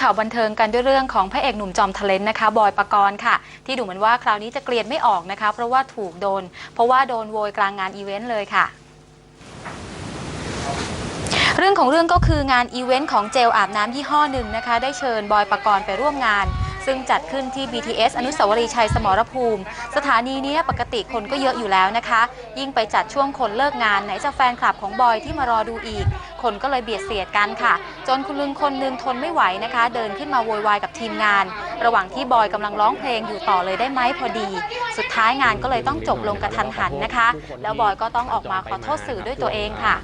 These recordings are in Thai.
ข่าวบันเทิงกันด้วยเรื่องของพระเอกหนุ่มจอมทะเลนนะคะ บอยปกรณ์ค่ะ ที่ดูเหมือนว่าคราวนี้จะเกลียดไม่ออกนะคะ เพราะว่าถูกโดน เพราะว่าโดนโวยกลางงานอีเวนต์เลยค่ะเรื่องของเรื่องก็คืองานอีเวนต์ของเจลอาบน้ำยี่ห้อหนึ่งนะคะ ได้เชิญบอยปกรณ์ไปร่วมงาน ซึ่งจัดขึ้นที่ BTS อนุสาวรีย์ชัยสมรภูมิ สถานีนี้ปกติคนก็เยอะอยู่แล้วนะคะ ยิ่งไปจัดช่วงคนเลิกงานไหนจะแฟนคลับของบอยที่มารอดูอีก คนก็เลยเบียดเสียดกันค่ะ จนคุณลุงคนหนึงทนไม่ไหวนะคะ เดินขึ้นมาโวยวายกับทีมงาน ระหว่างที่บอยกำลังร้องเพลงอยู่ต่อเลยได้ไหมพอดี สุดท้ายงานก็เลยต้องจบลงกระทันหันนะคะ แล้วบอยก็ต้องออกมาขอโทษสื่อด้วยตัวเองค่ะ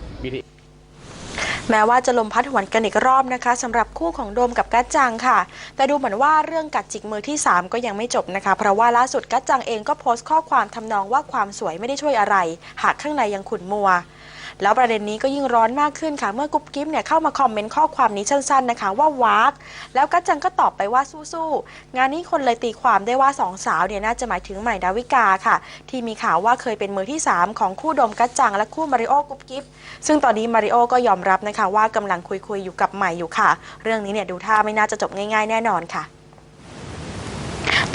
แม้ว่าจะลมพัดหวนกันอีกรอบนะคะสำหรับคู่ของโดมกับกัจจังค่ะ แต่ดูเหมือนว่าเรื่องกัดจิกมือที่ 3 ก็ยังไม่จบนะคะ เพราะว่าล่าสุดกัจจังเองก็โพสต์ข้อความทำนองว่าความสวยไม่ได้ช่วยอะไร หากข้างในยังขุ่นมัว แล้วประเด็นนี้ก็ยิ่งร้อนมากขึ้นค่ะ เมื่อกุ๊บกิ๊บเนี่ยเข้ามาคอมเมนต์ข้อความนี้สั้นๆนะคะว่าวากแล้วกัจจังก็ตอบไปว่าสู้ๆงานนี้คนเลยตีความได้ว่าสองสาวเนี่ยน่าจะหมายถึงใหม่ดาวิกาค่ะ ที่มีข่าวว่าเคยเป็นมือที่ 3 ของคู่ดมกัจจังและคู่มาริโอกุ๊บกิ๊บซึ่งตอนนี้มาริโอก็ยอมรับนะคะว่ากำลังคุยๆอยู่กับใหม่อยู่ค่ะ เรื่องนี้เนี่ยดูท่าไม่น่าจะจบง่ายๆ แน่นอนค่ะ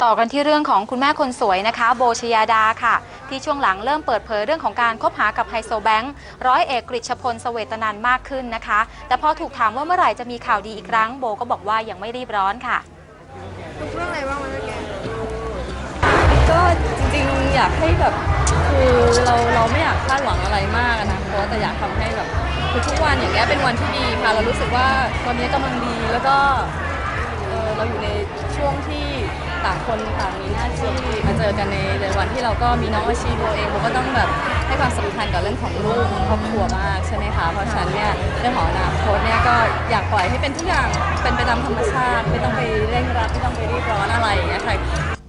ต่อกันที่เรื่องของคุณแม่คนสวยนะคะ โบชยาดาค่ะ ที่ช่วงหลังเริ่มเปิดเผยเรื่องของการคบหากับไฮโซแบงค์ร้อยเอกกฤษพลเสเวตนันท์มากขึ้นนะคะ แต่พอถูกถามว่าเมื่อไหร่จะมีข่าวดีอีกครั้งโบก็บอกว่ายังไม่รีบร้อนค่ะทุกเรื่องอะไรบ้างไหมแกก็จริงๆอยากให้แบบคือเราเราไม่อยากคาดหวังอะไรมากอะนะเพราะแต่อยากทำให้แบบคือทุกวันอย่างเงี้ยเป็นวันที่ดีค่ะเรารู้สึกว่าตอนนี้กำลังดีแล้วก็เออเราอยู่ในช่วงที่ ต่างคนต่างมีหน้าที่มาเจอกันในในวันที่เราก็มีน้องอาชีพตัวเองเราก็ต้องแบบให้ความสำคัญกับเรื่องของลูกครอบครัวมากใช่ไหมคะเพราะฉะนั้นเนี่ยเรื่องของอนาคตเนี่ยก็อยากปล่อยให้เป็นทุกอย่างเป็นไปตามธรรมชาติ ไม่ต้องไปเร่งรัดไม่ต้องไปรีบร้อนอะไรอย่างเงี้ยค่ะ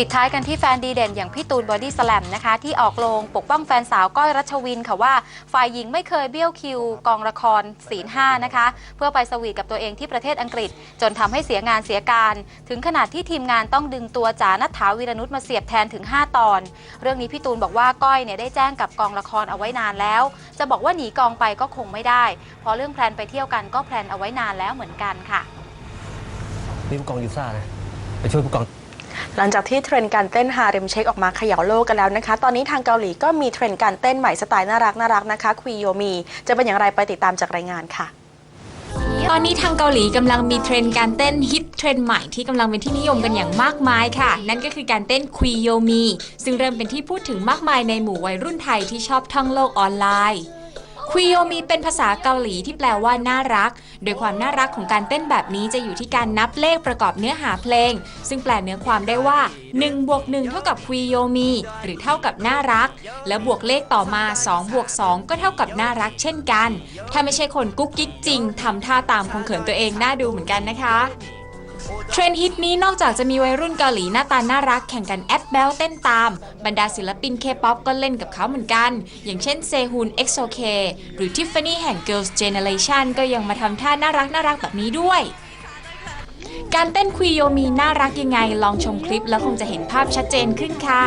ปิดท้ายกันที่แฟนดีเด่นอย่างพี่ตูนบอดี้สแลมนะคะ ที่ออกโรงปกป้องแฟนสาวก้อยรัชวินค่ะว่า ฝ่ายหญิงไม่เคยเบี้ยวคิว กองละครศีลห้านะคะ เพื่อไปสวีทกับตัวเองที่ประเทศอังกฤษ จนทำให้เสียงานเสียการ ถึงขนาดที่ทีมงานต้องดึงตัวจ๋านัฐาวีรนุชมาเสียบแทนถึง 5 ตอน เรื่องนี้พี่ตูนบอกว่าก้อยเนี่ยได้แจ้งกับกองละครเอาไว้นานแล้ว จะบอกว่าหนีกองไปก็คงไม่ได้เพราะเรื่องแพลนไปเที่ยวกันก็แพลนเอาไว้นานแล้วเหมือนกันค่ะนี่ผู้กองยูซ่านะไปช่วยผู้กอง หลังจากที่เทรนด์การเต้นฮาเร็มเช็คออกมาเขย่าโลกกันแล้วนะคะ ตอนนี้ทางเกาหลีก็มีเทรนด์การเต้นใหม่สไตล์น่ารักน่ารักนะคะควีโยมีจะเป็นอย่างไรไปติดตามจากรายงานค่ะตอนนี้ทางเกาหลีกำลังมีเทรนด์การเต้นฮิตเทรนด์ใหม่ที่กำลังเป็นที่นิยมกันอย่างมากมายค่ะ นั่นก็คือการเต้นควีโยมีซึ่งเริ่มเป็นที่พูดถึงมากมายในหมู่วัยรุ่นไทยที่ชอบท่องโลกออนไลน์ ควีโยมีเป็นภาษาเกาหลีที่แปลว่าน่ารัก โดยความน่ารักของการเต้นแบบนี้จะอยู่ที่การนับเลขประกอบเนื้อหาเพลง ซึ่งแปลเนื้อความได้ว่า1บวก1เท่ากับควีโยมี หรือเท่ากับน่ารัก และบวกเลขต่อมา2บวก2ก็เท่ากับน่ารักเช่นกัน ถ้าไม่ใช่คนกุ๊กกิ๊กจริงทำท่าตามคงเขินตัวเองน่าดูเหมือนกันนะคะ เทรนด์ฮิตนี้นอกจากจะมีวัยรุ่นเกาหลีหน้าตาน่ารักแข่งกันแอปแบลเต้นตาม บรรดาศิลปินเคป๊อปก็เล่นกับเขาเหมือนกัน อย่างเช่นเซฮุน EXO-K หรือ Tiffany แห่ง Girls' Generation ก็ยังมาทำท่าน่ารักน่ารักแบบนี้ด้วย การเต้นควีโยมีน่ารักยังไง ลองชมคลิปแล้วคงจะเห็นภาพชัดเจนขึ้นค่ะ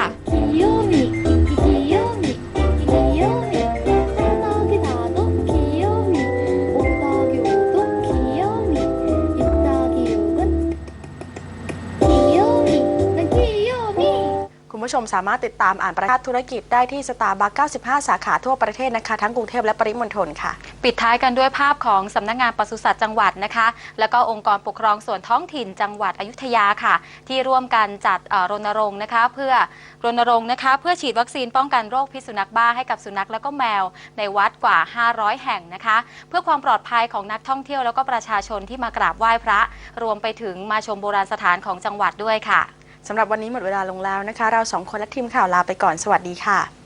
ผู้ชมสามารถติดตามอ่านประกาศธุรกิจได้ที่สตาร์บัค95 สาขาทั่วประเทศนะคะ ทั้งกรุงเทพและปริมณฑลค่ะ ปิดท้ายกันด้วยภาพของสำนักงานปศุสัตว์จังหวัดนะคะ แล้วก็องค์กรปกครองส่วนท้องถิ่นจังหวัดอยุธยาค่ะ ที่ร่วมกันจัดรณรงค์นะคะ เพื่อรณรงค์นะคะ เพื่อฉีดวัคซีนป้องกันโรคพิษสุนัขบ้าให้กับสุนัขแล้วก็แมวในวัดกว่า 500 แห่งนะคะ เพื่อความปลอดภัยของนักท่องเที่ยวแล้วก็ประชาชนที่มากราบไหว้พระ รวมไปถึงมาชมโบราณสถานของจังหวัดด้วยค่ะ สำหรับวันนี้หมดเวลาลงแล้วนะคะ เราสองคนและทีมข่าวลาไปก่อนสวัสดีค่ะ